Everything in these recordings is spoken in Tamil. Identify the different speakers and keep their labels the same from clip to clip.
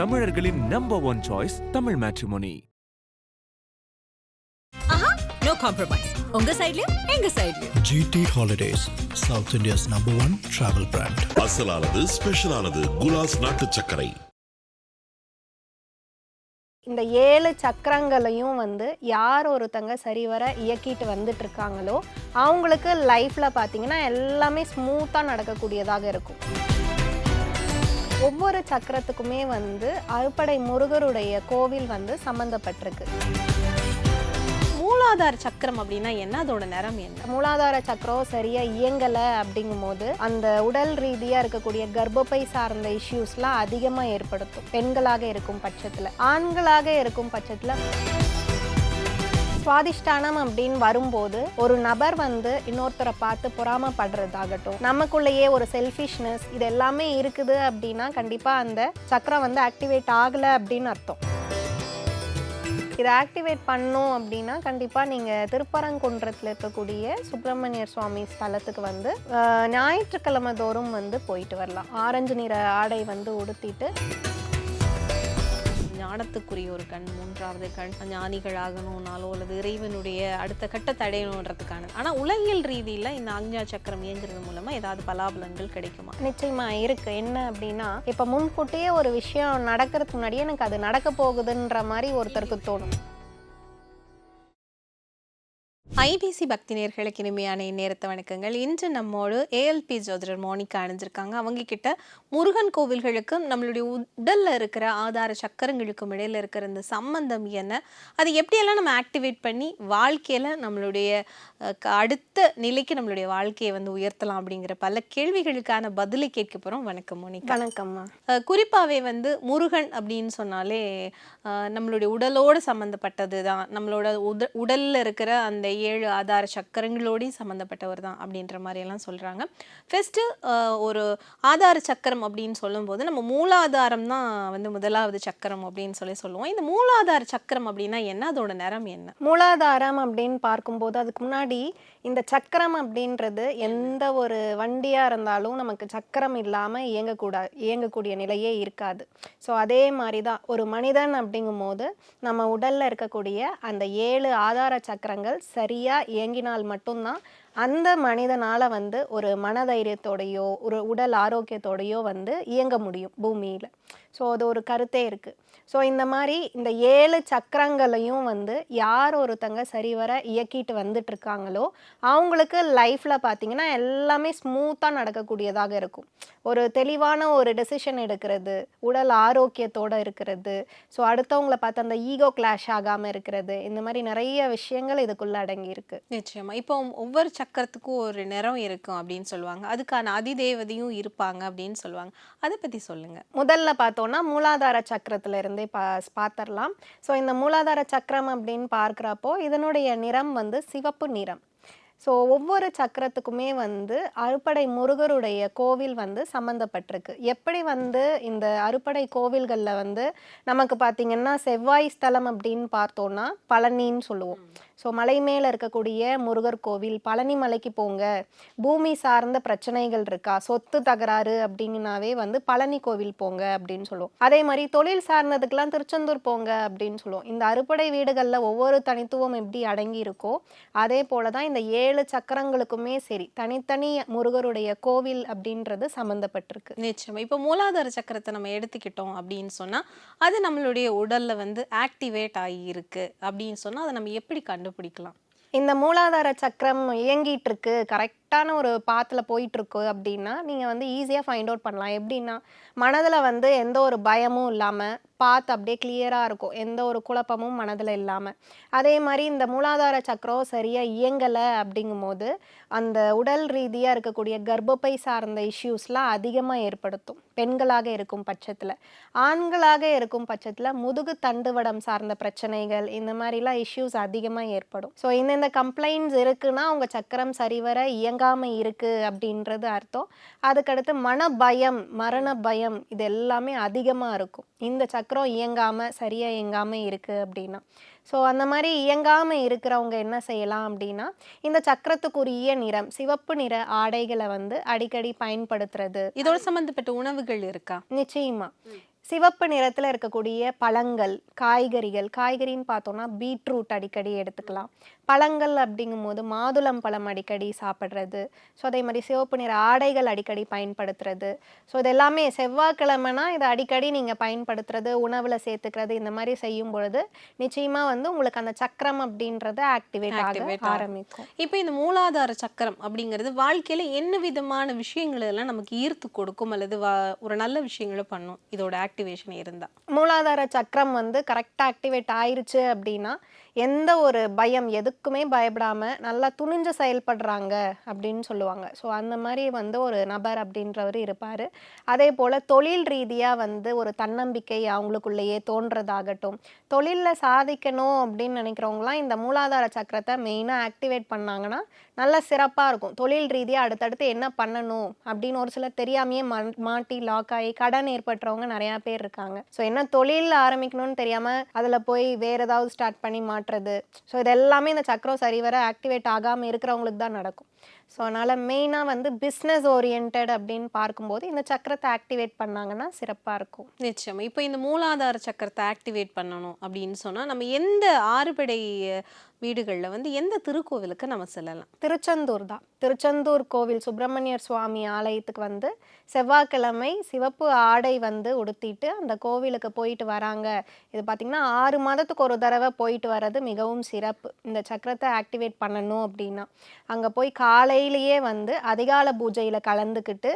Speaker 1: தமிழர்களின் number one choice Tamil matrimony
Speaker 2: ஆஹா நோ காம்ப்ரமைஸ் உங்க சைடுலயும் எங்க சைடுலயும்
Speaker 3: GT Holidays, South India's number one travel brand.
Speaker 4: அசலானது ஸ்பெஷலானது குலாஸ் நாட்டு சர்க்கரை.
Speaker 5: இந்த ஏழு சக்கரங்களையும் வந்து யார் ஒருத்தங்க சரிவர இயக்கிட்டு வந்துட்டு இருக்காங்களோ அவங்களுக்கு லைஃப்பில் பார்த்தீங்கன்னா எல்லாமே ஸ்மூத்தாக நடக்கக்கூடியதாக இருக்கும். ஒவ்வொரு சக்கரத்துக்குமே வந்து அறுபடை முருகருடைய கோவில் வந்து சம்மந்தப்பட்டிருக்கு
Speaker 6: மூலாதார சக்கரம் அப்படின்னா என்ன? அதோட நிறம் என்ன?
Speaker 5: மூலாதார சக்கரம் சரியா இயங்கலை அப்படிங்கும்போது அந்த உடல் ரீதியாக இருக்கக்கூடிய கர்ப்பப்பை சார்ந்த இஷ்யூஸ்லாம் அதிகமாக ஏற்படுத்தும். பெண்களாக இருக்கும் பட்சத்தில் ஆண்களாக இருக்கும் பட்சத்தில் சுவாதிஷ்டானம் அப்படின்னு வரும்போது ஒரு நபர் வந்து இன்னொருத்தரை பார்த்து பொறாமப்படுறதாகட்டும் நமக்குள்ளேயே ஒரு செல்ஃபிஷ்னஸ் இது எல்லாமே இருக்குது அப்படின்னா கண்டிப்பாக அந்த சக்கரம் வந்து ஆக்டிவேட் ஆகலை அப்படின்னு அர்த்தம். இதை ஆக்டிவேட் பண்ணோம் அப்படின்னா கண்டிப்பாக நீங்கள் திருப்பரங்குன்றத்தில் இருக்கக்கூடிய சுப்பிரமணியர் சுவாமி ஸ்தலத்துக்கு வந்து ஞாயிற்றுக்கிழமை தோறும் வந்து போயிட்டு வரலாம். ஆரஞ்சு நிற ஆடை வந்து உடுத்திட்டு
Speaker 6: ஞானத்துக்குரிய ஒரு கண் மூன்றாவது கண் ஞானிகள் ஆகணும்னாலோ அல்லது இறைவனுடைய அடுத்த கட்ட தடையணுன்றதுக்கான. ஆனால் உலகியல் ரீதியில் இந்த ஆக்ஞா சக்கரம் இயங்குறது மூலமாக ஏதாவது பலாபலங்கள் கிடைக்குமா?
Speaker 5: நிச்சயமா இருக்கு. என்ன அப்படின்னா இப்போ முன்கூட்டியே ஒரு விஷயம் நடக்கிறதுக்கு முன்னாடியே எனக்கு அது நடக்க போகுதுன்ற மாதிரி ஒருத்தருக்கு தோணும்.
Speaker 6: ஐபிசி பக்தி நேர்களுக்கு இனிமையான இந்நேரத்தை வணக்கங்கள். இன்று நம்மோடு ஏஎல்பி ஜோதிடர் மோனிகா அணிஞ்சிருக்காங்க. அவங்க கிட்ட முருகன் கோவில்களுக்கும் நம்மளுடைய உடல்ல இருக்கிற ஆதார சக்கரங்களுக்கும் இடையில இருக்கிற இந்த சம்பந்தம் என்ன? அதை எப்படியெல்லாம் நம்ம ஆக்டிவேட் பண்ணி வாழ்க்கையில நம்மளுடைய அடுத்த நிலைக்கு நம்மளுடைய வாழ்க்கையை வந்து உயர்த்தலாம் அப்படிங்கிற பல கேள்விகளுக்கான பதிலை கேட்க போறோம். வணக்கம் மோனிகா.
Speaker 5: வணக்கம்மா.
Speaker 6: அஹ் குறிப்பாவே வந்து முருகன் அப்படின்னு சொன்னாலே நம்மளுடைய உடலோடு சம்மந்தப்பட்டது தான் நம்மளோட உட உடல்ல இருக்கிற அந்த ஏழு ஆதார சக்கரங்களோடையும் சம்மந்தப்பட்டவர் தான் அப்படின்ற மாதிரி எல்லாம் ஃபஸ்ட்டு ஒரு ஆதார சக்கரம் அப்படின்னு சொல்லும்போது நம்ம மூலாதாரம் தான் வந்து முதலாவது சக்கரம் அப்படின்னு சொல்லி சொல்லுவோம். இந்த மூலாதார சக்கரம் அப்படின்னா என்ன? அதோட நிறம் என்ன?
Speaker 5: மூலாதாரம் அப்படின்னு பார்க்கும்போது அதுக்கு முன்னாடி இந்த சக்கரம் அப்படின்றது எந்த ஒரு வண்டியாக இருந்தாலும் நமக்கு சக்கரம் இல்லாமல் இயங்கக்கூடாது இயங்கக்கூடிய நிலையே இருக்காது. ஸோ அதே மாதிரி தான் ஒரு மனிதன் அப்படிங்கும்போது நம்ம உடலில் இருக்கக்கூடிய அந்த ஏழு ஆதார சக்கரங்கள் சரியாக இயங்கினால் மட்டும்தான் அந்த மனிதனால் வந்து ஒரு மனதைரியத்தோடையோ ஒரு உடல் ஆரோக்கியத்தோடையோ வந்து இயங்க முடியும் பூமியில். ஸோ அது ஒரு கருத்தே இருக்குது ஸோ இந்த மாதிரி இந்த ஏழு சக்கரங்களையும் வந்து யார் ஒருத்தங்க சரிவர இயக்கிட்டு வந்துட்டு இருக்காங்களோ அவங்களுக்கு லைஃப்பில் பார்த்தீங்கன்னா எல்லாமே ஸ்மூத்தாக நடக்கக்கூடியதாக இருக்கும். ஒரு தெளிவான ஒரு டெசிஷன் எடுக்கிறது உடல் ஆரோக்கியத்தோடு இருக்கிறது ஸோ அடுத்தவங்கள பார்த்து அந்த ஈகோ கிளாஷ் ஆகாமல் இருக்கிறது இந்த மாதிரி நிறைய விஷயங்கள் இதுக்குள்ளே அடங்கியிருக்கு.
Speaker 6: நிச்சயமாக இப்போ ஒவ்வொரு சக்கரத்துக்கும் ஒரு நிறம் இருக்கும் அப்படின்னு சொல்லுவாங்க. அதுக்கான அதிதேவதையும் இருப்பாங்க அப்படின்னு சொல்லுவாங்க. அதை பற்றி சொல்லுங்கள்
Speaker 5: முதல்ல பார்த்தோன்னா மூலாதார சக்கரத்துல இருந்தே பா பார்த்துடலாம் ஸோ இந்த மூலாதார சக்கரம் அப்படின்னு பார்க்குறப்போ இதனுடைய நிறம் வந்து சிவப்பு நிறம். ஸோ ஒவ்வொரு சக்கரத்துக்குமே வந்து அறுபடை முருகருடைய கோவில் வந்து சம்மந்தப்பட்டிருக்கு எப்படி வந்து இந்த அறுபடை கோவில்களில் வந்து நமக்கு பார்த்திங்கன்னா செவ்வாய் ஸ்தலம் அப்படின்னு பார்த்தோன்னா பழனின்னு சொல்லுவோம். ஸோ மலை மேலே இருக்கக்கூடிய முருகர் கோவில் பழனி மலைக்கு போங்க. பூமி சார்ந்த பிரச்சனைகள் இருக்கா? சொத்து தகராறு அப்படின்னாவே வந்து பழனி கோவில் போங்க அப்படின்னு சொல்லுவோம். அதே மாதிரி தொழில் சார்ந்ததுக்கெல்லாம் திருச்செந்தூர் போங்க அப்படின்னு சொல்லுவோம். இந்த அறுபடை வீடுகளில் ஒவ்வொரு தனித்துவம் எப்படி அடங்கி இருக்கோ அதே போல தான் இந்த ஏழு சக்கரங்களுக்குமே சரி தனித்தனி முருகருடைய கோவில் அப்படின்றது சம்மந்தப்பட்டிருக்கு
Speaker 6: நிச்சயம். இப்போ மூலாதார சக்கரத்தை நம்ம எடுத்துக்கிட்டோம் அப்படின்னு சொன்னால் அது நம்மளுடைய உடலில் வந்து ஆக்டிவேட் ஆகி இருக்கு அப்படின்னு சொன்னால் அதை நம்ம எப்படி கண்டுபிடிக்கலாம்.
Speaker 5: இந்த மூலாதார சக்கரம் இயங்கிட்டு இருக்கு கரெக்டான ஒரு பாத்தில் போயிட்டுருக்கு அப்படின்னா நீங்கள் வந்து ஈஸியாக ஃபைண்ட் அவுட் பண்ணலாம். எப்படின்னா மனதில் வந்து எந்த ஒரு பயமும் இல்லாமல் பாத் அப்படியே கிளியராக இருக்கும். எந்த ஒரு குழப்பமும் மனதில் இல்லாமல் அதே மாதிரி இந்த மூலாதார சக்கரம் சரியாக இயங்கலை அப்படிங்கும்போது அந்த உடல் ரீதியாக இருக்கக்கூடிய கர்ப்பப்பை சார்ந்த இஷ்யூஸ்லாம் அதிகமாக ஏற்படுத்தும். பெண்களாக இருக்கும் பட்சத்தில். ஆண்களாக இருக்கும் பட்சத்தில் முதுகு தண்டுவடம் சார்ந்த பிரச்சனைகள் இந்த மாதிரிலாம் இஷ்யூஸ் அதிகமாக ஏற்படும். ஸோ இந்தந்த கம்ப்ளைண்ட்ஸ் இருக்குன்னா அவங்க சக்கரம் சரிவர இயங்க இயங்காமல் இருக்குது அப்படின்றது அர்த்தம். அதுக்கடுத்து மன பயம் மரண பயம் இது எல்லாமே அதிகமாக இருக்கும். இந்த சக்கரம் இயங்காமல் சரியாக இயங்காமல் இருக்குது அப்படின்னா. ஸோ அந்த மாதிரி இயங்காமல் இருக்கிறவங்க என்ன செய்யலாம் அப்படின்னா இந்த சக்கரத்துக்குரிய நிறம் சிவப்பு நிற ஆடைகளை வந்து அடிக்கடி பயன்படுத்துறது.
Speaker 6: இதோட சம்பந்தப்பட்ட உணவுகள் இருக்கா?
Speaker 5: நிச்சயமா. சிவப்பு நிறத்தில் இருக்கக்கூடிய பழங்கள் காய்கறிகள் காய்கறின்னு பார்த்தோம்னா பீட்ரூட் அடிக்கடி எடுத்துக்கலாம். பழங்கள் அப்படிங்கும்போது மாதுளம் பழம் அடிக்கடி சாப்பிட்றது. ஸோ அதே மாதிரி சிவப்பு நிற ஆடைகள் அடிக்கடி பயன்படுத்துறது. ஸோ இது எல்லாமே செவ்வாய்க்கிழமைனா இதை அடிக்கடி நீங்கள் பயன்படுத்துறது உணவில் சேர்த்துக்கிறது இந்த மாதிரி செய்யும் பொழுது நிச்சயமாக வந்து உங்களுக்கு அந்த சக்கரம் அப்படின்றது ஆக்டிவேட் ஆக. ஆரம்பிக்கும்.
Speaker 6: இப்போ இந்த மூலாதார சக்கரம் அப்படிங்கிறது வாழ்க்கையில என்ன விதமான விஷயங்கள் எல்லாம் நமக்கு ஈர்த்து கொடுக்கும் அல்லது ஒரு நல்ல விஷயங்களை பண்ணும்? இதோட ஆக்டிவேஷன் இருந்தால்
Speaker 5: மூலாதார சக்கரம் வந்து கரெக்டாக ஆக்டிவேட் ஆயிருச்சு அப்படின்னா எந்த ஒரு பயம் எதுக்குமே பயப்படாமல் நல்லா துணிஞ்சு செயல்படுறாங்க அப்படின்னு சொல்லுவாங்க. ஸோ அந்த மாதிரி வந்து ஒரு நபர் அப்படின்றவர் இருப்பார். அதே போல் தொழில் ரீதியாக வந்து ஒரு தன்னம்பிக்கை அவங்களுக்குள்ளேயே தோன்றதாகட்டும் தொழிலில் சாதிக்கணும் அப்படின்னு நினைக்கிறவங்களாம் இந்த மூலாதார சக்கரத்தை மெயினாக ஆக்டிவேட் பண்ணாங்கன்னா நல்ல சிறப்பாக இருக்கும். தொழில் ரீதியாக அடுத்தடுத்து என்ன பண்ணணும் அப்படின்னு ஒரு சிலர் தெரியாமையே மா- மாட்டி லாக் ஆகி கடன் ஏற்பட்டுறவங்க நிறையா பேர் இருக்காங்க. ஸோ என்ன தொழில் ஆரம்பிக்கணும்னு தெரியாமல் அதில் போய் வேறு ஏதாவது ஸ்டார்ட் பண்ணி மாட்டுறது ஸோ இது எல்லாமே இந்த சக்கரம் சரிவர ஆக்டிவேட் ஆகாமல் இருக்கிறவங்களுக்கு தான் நடக்கும். ஸோ அதனால் மெயினாக வந்து பிஸ்னஸ் ஓரியன்ட் அப்படின்னு பார்க்கும்போது இந்த சக்கரத்தை ஆக்டிவேட் பண்ணாங்கன்னா சிறப்பாக இருக்கும்.
Speaker 6: நிச்சயமா. இப்போ இந்த மூலாதார சக்கரத்தை ஆக்டிவேட் பண்ணணும் அப்படின்னு சொன்னா நம்ம எந்த ஆறுபடை வீடுகள்ல வந்து எந்த திருக்கோவிலுக்கு நம்ம செல்லலாம்?
Speaker 5: திருச்செந்தூர் தான். திருச்செந்தூர் கோவில் சுப்பிரமணியர் சுவாமி ஆலயத்துக்கு வந்து செவ்வாய்க்கிழமை சிவப்பு ஆடை வந்து உடுத்திட்டு அந்த கோவிலுக்கு போயிட்டு வராங்க. இது பார்த்திங்கன்னா ஆறு மாதத்துக்கு ஒரு தடவை போயிட்டு வர்றது மிகவும் சிறப்பு. இந்த சக்கரத்தை ஆக்டிவேட் பண்ணணும் அப்படின்னா. அங்கே போய் காலையிலேயே வந்து அதிகால பூஜையில் கலந்துக்கிட்டு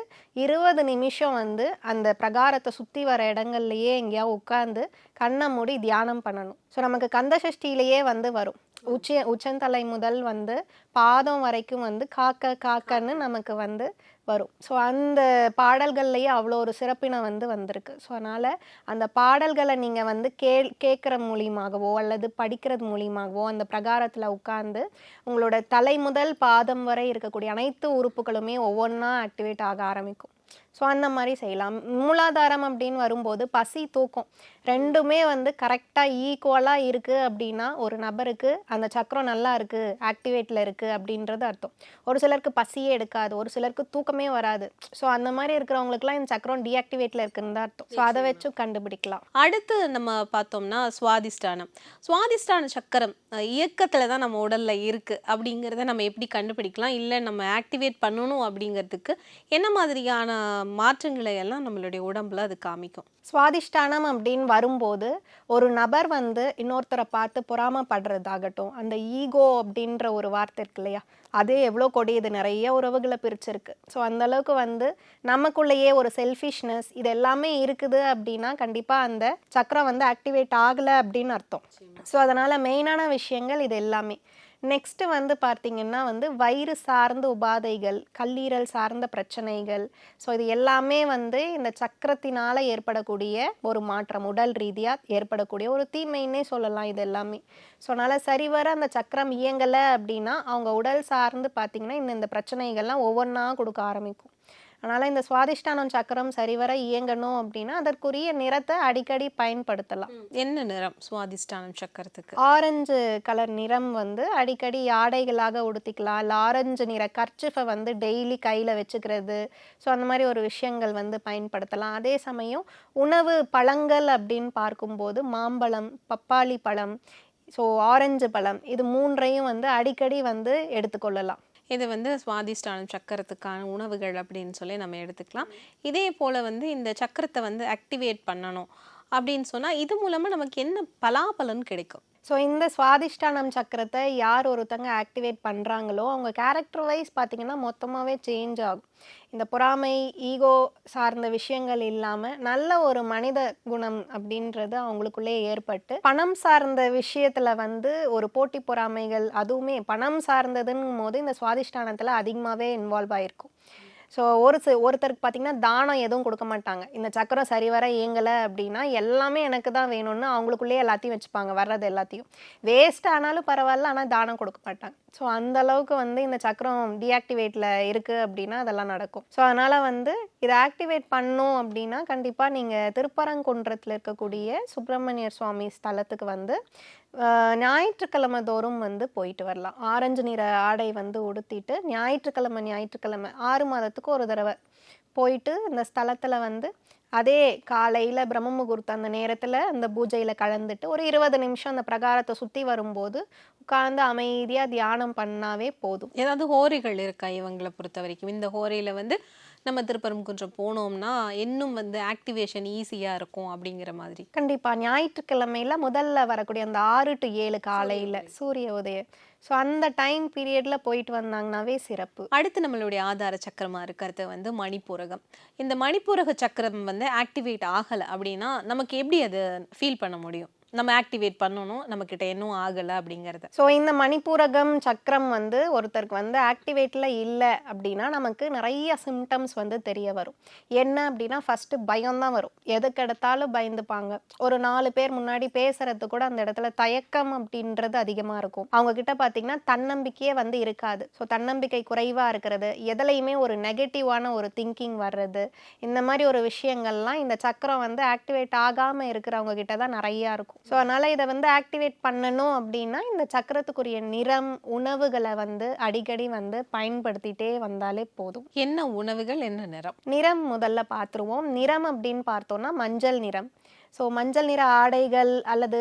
Speaker 5: இருபது நிமிஷம் வந்து அந்த பிரகாரத்தை சுற்றி வர இடங்கள்லையே எங்கேயா உட்காந்து கண்ணை மூடி தியானம் பண்ணணும். ஸோ நமக்கு கந்த சஷ்டியிலேயே வந்து வரும். உச்ச உச்சந்தலை முதல் வந்து பாதம் வரைக்கும் வந்து காக்க காக்கன்னு நமக்கு வந்து வரும். ஸோ அந்த பாடல்கள்லேயே அவ்வளோ ஒரு சிறப்பினை வந்து வந்திருக்கு. ஸோ அதனால் அந்த பாடல்களை நீங்கள் வந்து கே கேட்குற மூலியமாகவோ அல்லது படிக்கிறது மூலியமாகவோ அந்த பிரகாரத்தில் உட்கார்ந்து உங்களோட தலை முதல் பாதம் வரை இருக்கக்கூடிய அனைத்து உறுப்புகளுமே ஒவ்வொன்றா ஆக்டிவேட் ஆக ஆரம்பிக்கும். ஸோ அந்த மாதிரி செய்யலாம். மூலாதாரம் அப்படின்னு வரும்போது பசி தூக்கம் ரெண்டுமே வந்து கரெக்டாக ஈக்குவலாக இருக்குது அப்படின்னா ஒரு நபருக்கு அந்த சக்கரம் நல்லா இருக்குது ஆக்டிவேட்டில் இருக்குது அப்படின்றது அர்த்தம். ஒரு சிலருக்கு பசியே எடுக்காது ஒரு சிலருக்கு தூக்கமே வராது. ஸோ அந்த மாதிரி இருக்கிறவங்களுக்குலாம் இந்த சக்கரம் டீஆக்டிவேட்டில் இருக்குன்னு தான் அர்த்தம். ஸோ அதை வச்சு கண்டுபிடிக்கலாம்.
Speaker 6: அடுத்து நம்ம பார்த்தோம்னா சுவாதிஷ்டானம். சுவாதிஷ்டான சக்கரம் இயக்கத்துல தான் நம்ம உடல்ல இருக்கு அப்படிங்கிறத நம்ம எப்படி கண்டுபிடிக்கலாம்? இல்லை நம்ம ஆக்டிவேட் பண்ணணும் அப்படிங்கிறதுக்கு என்ன மாதிரியான மாற்றங்களை எல்லாம் நம்மளுடைய உடம்புல அது காமிக்கும்.
Speaker 5: சுவாதிஷ்டானம் அப்படின்னு வரும்போது ஒரு நபர் வந்து இன்னொருத்தரை பார்த்து பொறாமப்படுறதாகட்டும் அந்த ஈகோ அப்படின்ற ஒரு வார்த்தை இருக்கு இல்லையா? அது எவ்வளோ கொடியது நிறைய உறவுகளை பிரிச்சிருக்கு. ஸோ அந்த அளவுக்கு வந்து நமக்குள்ளேயே ஒரு செல்ஃபிஷ்னஸ் இது எல்லாமே இருக்குது அப்படின்னா கண்டிப்பாக அந்த சக்கரம் வந்து ஆக்டிவேட் ஆகலை அப்படின்னு அர்த்தம். ஸோ அதனால் மெயினான விஷயங்கள் இது எல்லாமே. நெக்ஸ்ட்டு வந்து பார்த்திங்கன்னா வந்து வயிறு சார்ந்த உபாதைகள் கல்லீரல் சார்ந்த பிரச்சனைகள். ஸோ இது எல்லாமே வந்து இந்த சக்கரத்தினால் ஏற்படக்கூடிய ஒரு மாற்றம் உடல் ரீதியாக ஏற்படக்கூடிய ஒரு தீமைன்னே சொல்லலாம் இது எல்லாமே. ஸோ அதனால் சரிவர அந்த சக்கரம் இயங்கலை அப்படின்னா அவங்க உடல் சார்ந்து பார்த்தீங்கன்னா இந்த இந்த பிரச்சனைகள்லாம் ஒவ்வொன்றா கொடுக்க ஆரம்பிக்கும். அதனால் இந்த சுவாதிஷ்டானம் சக்கரம் சரிவர இயங்கணும் அப்படின்னா அதற்குரிய நிறத்தை அடிக்கடி பயன்படுத்தலாம்.
Speaker 6: என்ன நிறம் சுவாதிஷ்டானம் சக்கரத்துக்கு?
Speaker 5: ஆரஞ்சு கலர் நிறம் வந்து அடிக்கடி ஆடைகளாக உடுத்திக்கலாம். இல்லை ஆரஞ்சு நிற கர்ச்சிஃபை வந்து டெய்லி கையில் வச்சுக்கிறது. ஸோ அந்த மாதிரி ஒரு விஷயங்கள் வந்து பயன்படுத்தலாம். அதே சமயம் உணவு பழங்கள் அப்படின்னு பார்க்கும்போது மாம்பழம் பப்பாளி பழம் ஸோ ஆரஞ்சு பழம் இது மூன்றையும் வந்து அடிக்கடி வந்து எடுத்துக்கொள்ளலாம்.
Speaker 6: இது வந்து சுவாதிஷ்டானம் சக்கரத்துக்கான உணவுகள் அப்படின்னு சொல்லி நம்ம எடுத்துக்கலாம். இதே போல் வந்து இந்த சக்கரத்தை வந்து ஆக்டிவேட் பண்ணணும் அப்படின்னு சொன்னால் இது மூலமாக நமக்கு என்ன பலாபலன் கிடைக்கும்?
Speaker 5: ஸோ இந்த சுவாதிஷ்டானம் சக்கரத்தை யார் ஒருத்தங்க ஆக்டிவேட் பண்ணுறாங்களோ அவங்க கேரக்டர் வைஸ் பார்த்தீங்கன்னா மொத்தமாகவே சேஞ்ச் ஆகும். இந்த பொறாமை ஈகோ சார்ந்த விஷயங்கள் இல்லாமல் நல்ல ஒரு மனித குணம் அப்படின்றது அவங்களுக்குள்ளே ஏற்பட்டு பணம் சார்ந்த விஷயத்தில் வந்து ஒரு போட்டி பொறாமைகள் அதுவுமே பணம் சார்ந்ததுன்னும் போது இந்த சுவாதிஷ்டானத்தில் அதிகமாகவே இன்வால்வ் ஆகிருக்கும் ஸோ ஒரு ஒருத்தருக்கு பார்த்தீங்கன்னா தானம் எதுவும் கொடுக்க மாட்டாங்க. இந்த சக்கரம் சரிவர இயங்கலை அப்படின்னா எல்லாமே எனக்கு தான் வேணும்னு அவங்களுக்குள்ளேயே எல்லாத்தையும் வச்சுப்பாங்க வர்றது எல்லாத்தையும். வேஸ்ட் ஆனாலும் பரவாயில்ல ஆனால் தானம் கொடுக்க மாட்டாங்க. ஸோ அந்த அளவுக்கு வந்து இந்த சக்கரம் டீஆக்டிவேட்டில் இருக்குது அப்படின்னா அதெல்லாம் நடக்கும். ஸோ அதனால் வந்து இதை ஆக்டிவேட் பண்ணும் அப்படின்னா கண்டிப்பாக நீங்கள் திருப்பரங்குன்றத்தில் இருக்கக்கூடிய சுப்பிரமணியர் சுவாமி ஸ்தலத்துக்கு வந்து ஞாயிற்றுக்கிழமை தோறும் வந்து போயிட்டு வரலாம். ஆரஞ்சு நிற ஆடை வந்து உடுத்திட்டு ஞாயிற்றுக்கிழமை ஞாயிற்றுக்கிழமை ஆறு மாதத்துக்கு ஒரு தடவை போயிட்டு இந்த ஸ்தலத்தில் வந்து அதே காலையில் பிரம்ம முகூர்த்தம் அந்த நேரத்தில் அந்த பூஜையில் கலந்துட்டு ஒரு இருபது நிமிஷம் அந்த பிரகாரத்தை சுற்றி வரும்போது உட்கார்ந்து அமைதியாக தியானம் பண்ணாவே போதும்.
Speaker 6: ஏதாவது ஹோரிகள் இருக்கா இவங்களை பொறுத்த வரைக்கும் இந்த ஹோரியில் வந்து நம்ம திருப்பரங்குன்றம் போனோம்னா இன்னும் வந்து ஆக்டிவேஷன் ஈஸியா இருக்கும் அப்படிங்கிற மாதிரி.
Speaker 5: கண்டிப்பாக ஞாயிற்றுக்கிழமையில முதல்ல வரக்கூடிய அந்த ஆறு டு ஏழு காலையில் சூரிய உதயம். ஸோ அந்த டைம் பீரியடில் போயிட்டு வந்தாங்கனாவே சிறப்பு.
Speaker 6: அடுத்து நம்மளுடைய ஆதார சக்கரமா இருக்கிறது வந்து மணிப்பூரகம். இந்த மணிப்பூரக சக்கரம் வந்து ஆக்டிவேட் ஆகலை அப்படின்னா நமக்கு எப்படி அது ஃபீல் பண்ண முடியும்? நம்ம ஆக்டிவேட் பண்ணணும். நம்ம கிட்ட இன்னும் ஆகலை அப்படிங்கிறது.
Speaker 5: ஸோ இந்த மணிப்பூரகம் சக்கரம் வந்து ஒருத்தருக்கு வந்து ஆக்டிவேட்டில் இல்லை அப்படின்னா நமக்கு நிறைய சிம்டம்ஸ் வந்து தெரிய வரும். என்ன அப்படின்னா ஃபஸ்ட்டு பயம்தான் வரும். எதுக்கு எடுத்தாலும் பயந்துப்பாங்க. ஒரு நாலு பேர் முன்னாடி பேசுறது கூட அந்த இடத்துல தயக்கம் அப்படின்றது அதிகமாக இருக்கும். அவங்க கிட்ட பார்த்தீங்கன்னா தன்னம்பிக்கையே வந்து இருக்காது. ஸோ தன்னம்பிக்கை குறைவாக இருக்கிறது எதுலையுமே ஒரு நெகட்டிவான ஒரு திங்கிங் வர்றது இந்த மாதிரி ஒரு விஷயங்கள்லாம் இந்த சக்கரம் வந்து ஆக்டிவேட் ஆகாமல் இருக்கிறவங்க கிட்ட தான் நிறையா இருக்கும். ஸோ அதனால் இதை வந்து ஆக்டிவேட் பண்ணணும் அப்படின்னா இந்த சக்கரத்துக்குரிய நிறம் உணவுகளை வந்து அடிக்கடி வந்து பயன்படுத்திட்டே வந்தாலே போதும்.
Speaker 6: என்ன உணவுகள் என்ன நிறம்?
Speaker 5: நிறம் முதல்ல பார்த்துருவோம். நிறம் அப்படின்னு பார்த்தோம்னா மஞ்சள் நிறம். ஸோ மஞ்சள் நிற ஆடைகள் அல்லது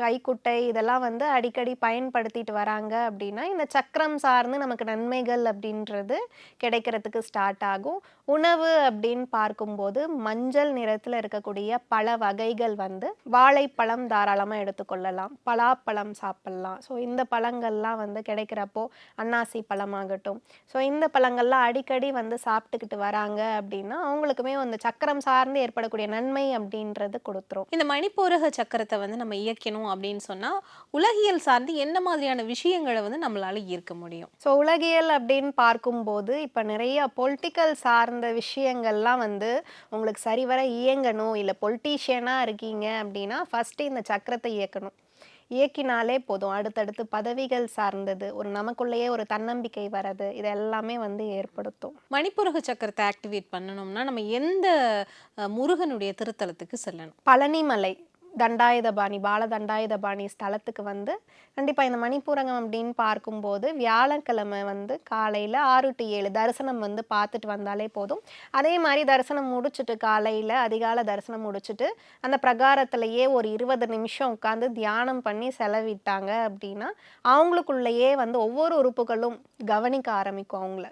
Speaker 5: கைக்குட்டை இதெல்லாம் வந்து அடிக்கடி பயன்படுத்திட்டு வராங்க அப்படின்னா இந்த சக்கரம் சார்ந்து நமக்கு நன்மைகள் அப்படின்றது கிடைக்கிறதுக்கு ஸ்டார்ட் ஆகும். உணவு அப்படின்னு பார்க்கும்போது மஞ்சள் நிறத்தில் இருக்கக்கூடிய பல வகைகள் வந்து வாழைப்பழம் தாராளமாக எடுத்துக்கொள்ளலாம். பலாப்பழம் சாப்பிட்லாம். ஸோ இந்த பழங்கள்லாம் வந்து கிடைக்கிறப்போ அன்னாசி பழமாகட்டும். ஸோ இந்த பழங்கள்லாம் அடிக்கடி வந்து சாப்பிட்டுக்கிட்டு வராங்க அப்படின்னா அவங்களுக்குமே வந்து சக்கரம் சார்ந்து ஏற்படக்கூடிய நன்மை அப்படின்றது கொடுத்துரும்.
Speaker 6: இந்த மணிப்பூரக சக்கரத்தை வந்து நம்ம இயக்கணும் அப்படின்னு சொன்னா உலகியல் சார்ந்து என்ன மாதிரியான விஷயங்களை வந்து நம்மளால ஈர்க்க முடியும்?
Speaker 5: ஸோ உலகியல் அப்படின்னு பார்க்கும்போது இப்போ நிறைய பொலிட்டிக்கல் சார்ந்த விஷயங்கள்லாம் வந்து உங்களுக்கு சரிவர இயங்கணும். இல்லை பொலிட்டீஷியனாக இருக்கீங்க அப்படின்னா ஃபஸ்ட்டு இந்த சக்கரத்தை இயக்கணும். இயக்கினாலே போதும். அடுத்தடுத்து பதவிகள் சார்ந்தது ஒரு நமக்குள்ளேயே ஒரு தன்னம்பிக்கை வர்றது இது எல்லாமே வந்து ஏற்படுத்தும்.
Speaker 6: மணிப்பூரக சக்கரத்தை ஆக்டிவேட் பண்ணணும்னா நம்ம எந்த முருகனுடைய திருத்தலத்துக்கு செல்லணும்?
Speaker 5: பழனிமலை. தண்டாயுதபாணி பால தண்டாயுதபாணி ஸ்தலத்துக்கு வந்து கண்டிப்பாக இந்த மணிப்பூரகம் அப்படின்னு பார்க்கும்போது வியாழக்கிழமை வந்து காலையில் ஆறு டு ஏழு தரிசனம் வந்து பார்த்துட்டு வந்தாலே போதும். அதே மாதிரி தரிசனம் முடிச்சுட்டு காலையில் அதிகாலை தரிசனம் முடிச்சுட்டு அந்த பிரகாரத்திலேயே ஒரு இருபது நிமிஷம் உட்காந்து தியானம் பண்ணி செலவிட்டாங்க அப்படின்னா அவங்களுக்குள்ளேயே வந்து ஒவ்வொரு உறுப்புகளும் கவனிக்க ஆரம்பிக்கும் அவங்கள.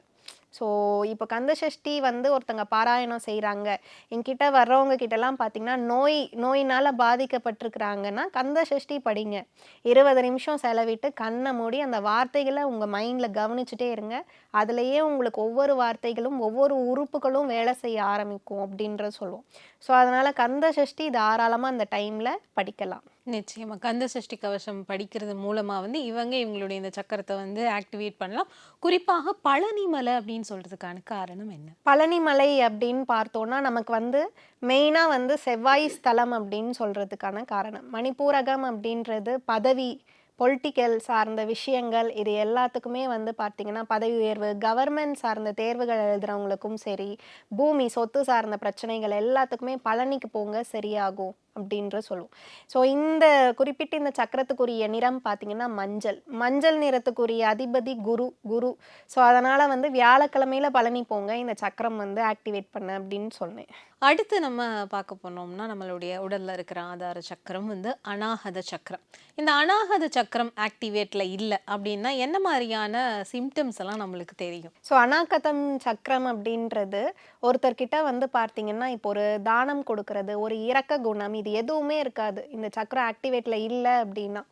Speaker 5: ஸோ இப்போ கந்த சஷ்டி வந்து ஒருத்தங்க பாராயணம் செய்கிறாங்க என்கிட்ட வர்றவங்க கிட்டலாம் பார்த்தீங்கன்னா நோய் நோயினால் பாதிக்கப்பட்டிருக்கிறாங்கன்னா கந்த சஷ்டி படிங்க. இருபது நிமிஷம் செலவிட்டு கண்ணை மூடி அந்த வார்த்தைகளை உங்கள் மைண்டில் கவனிச்சுட்டே இருங்க. அதுலேயே உங்களுக்கு ஒவ்வொரு வார்த்தைகளும் ஒவ்வொரு உறுப்புகளும் வேலை செய்ய ஆரம்பிக்கும் அப்படின்றத சொல்லுவோம். ஸோ அதனால் கந்த சஷ்டி தாராளமாக அந்த டைமில் படிக்கலாம்.
Speaker 6: நிச்சயமா. கந்த சஷ்டி கவசம் படிக்கிறது மூலமா வந்து இவங்க இவங்களுடைய இந்த சக்கரத்தை வந்து ஆக்டிவேட் பண்ணலாம். குறிப்பாக பழனி மலை அப்படின்னு சொல்றதுக்கான காரணம் என்ன?
Speaker 5: பழனிமலை அப்படின்னு பார்த்தோன்னா நமக்கு வந்து மெயினாக வந்து செவ்வாய் ஸ்தலம் அப்படின்னு சொல்கிறதுக்கான காரணம். மணிப்பூரகம் அப்படின்றது பதவி பொலிட்டிக்கல் சார்ந்த விஷயங்கள் இது எல்லாத்துக்குமே வந்து பார்த்திங்கன்னா பதவி உயர்வு கவர்மெண்ட் சார்ந்த தேர்வுகள் எழுதுறவங்களுக்கும் சரி பூமி சொத்து சார்ந்த பிரச்சனைகள் எல்லாத்துக்குமே பழனிக்கு போங்க சரியாகும். அப்படின்ற சொல்லுவோம். ஸோ இந்த குறிப்பிட்ட இந்த சக்கரத்துக்குரிய நிறம் பார்த்தீங்கன்னா மஞ்சள். மஞ்சள் நிறத்துக்குரிய அதிபதி குரு குரு. ஸோ அதனால் வந்து வியாழக்கிழமையில பழனி போங்க. இந்த சக்கரம் வந்து ஆக்டிவேட் பண்ண அப்படின்னு சொன்னேன்.
Speaker 6: அடுத்து நம்ம பார்க்க போனோம்னா நம்மளுடைய உடல்ல இருக்கிற ஆதார சக்கரம் வந்து அனாகத சக்கரம். இந்த அனாகத சக்கரம் ஆக்டிவேட்ல இல்லை அப்படின்னா என்ன மாதிரியான சிம்டம்ஸ் எல்லாம் நம்மளுக்கு தெரியும்?
Speaker 5: ஸோ அனாகதம் சக்கரம் அப்படின்றது ஒருத்தர்கிட்ட வந்து பார்த்தீங்கன்னா இப்போ ஒரு தானம் கொடுக்கறது ஒரு இரக்க குணம் இது எதுவுமே இருக்காது. இந்த சக்கரம் ஆக்டிவேட்ல இல்லை அப்படின்னா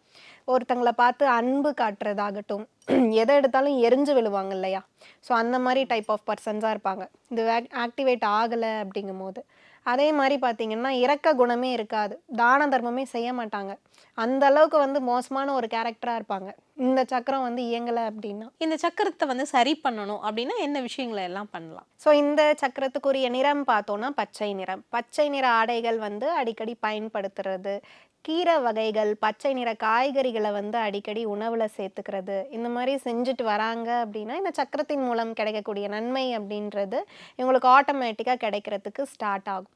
Speaker 5: ஒருத்தங்களை பார்த்து அன்பு காட்டுறதாகட்டும் எதை எடுத்தாலும் எரிஞ்சு விழுவாங்க இல்லையா? ஸோ அந்த மாதிரி டைப் ஆஃப் பர்சன்ஸாக இருப்பாங்க. இது ஆக்டிவேட் ஆகலை அப்படிங்கும் போது அதே மாதிரி பார்த்தீங்கன்னா இரக்க குணமே இருக்காது. தான தர்மமே செய்ய மாட்டாங்க. அந்த அளவுக்கு வந்து மோசமான ஒரு கேரக்டராக இருப்பாங்க. இந்த சக்கரம் வந்து இயங்கலை அப்படின்னா.
Speaker 6: இந்த சக்கரத்தை வந்து சரி பண்ணணும் அப்படின்னா என்ன விஷயங்களை எல்லாம் பண்ணலாம்?
Speaker 5: ஸோ இந்த சக்கரத்துக்குரிய நிறம் பார்த்தோன்னா பச்சை நிறம். பச்சை நிற ஆடைகள் வந்து அடிக்கடி பயன்படுத்துறது. கீரை வகைகள் பச்சை நிற காய்கறிகளை வந்து அடிக்கடி உணவில் சேர்த்துக்கிறது. இந்த மாதிரி செஞ்சுட்டு வராங்க அப்படின்னா இந்த சக்கரத்தின் மூலம் கிடைக்கக்கூடிய நன்மை அப்படின்றது இவங்களுக்கு ஆட்டோமேட்டிக்காக கிடைக்கிறதுக்கு ஸ்டார்ட் ஆகும்.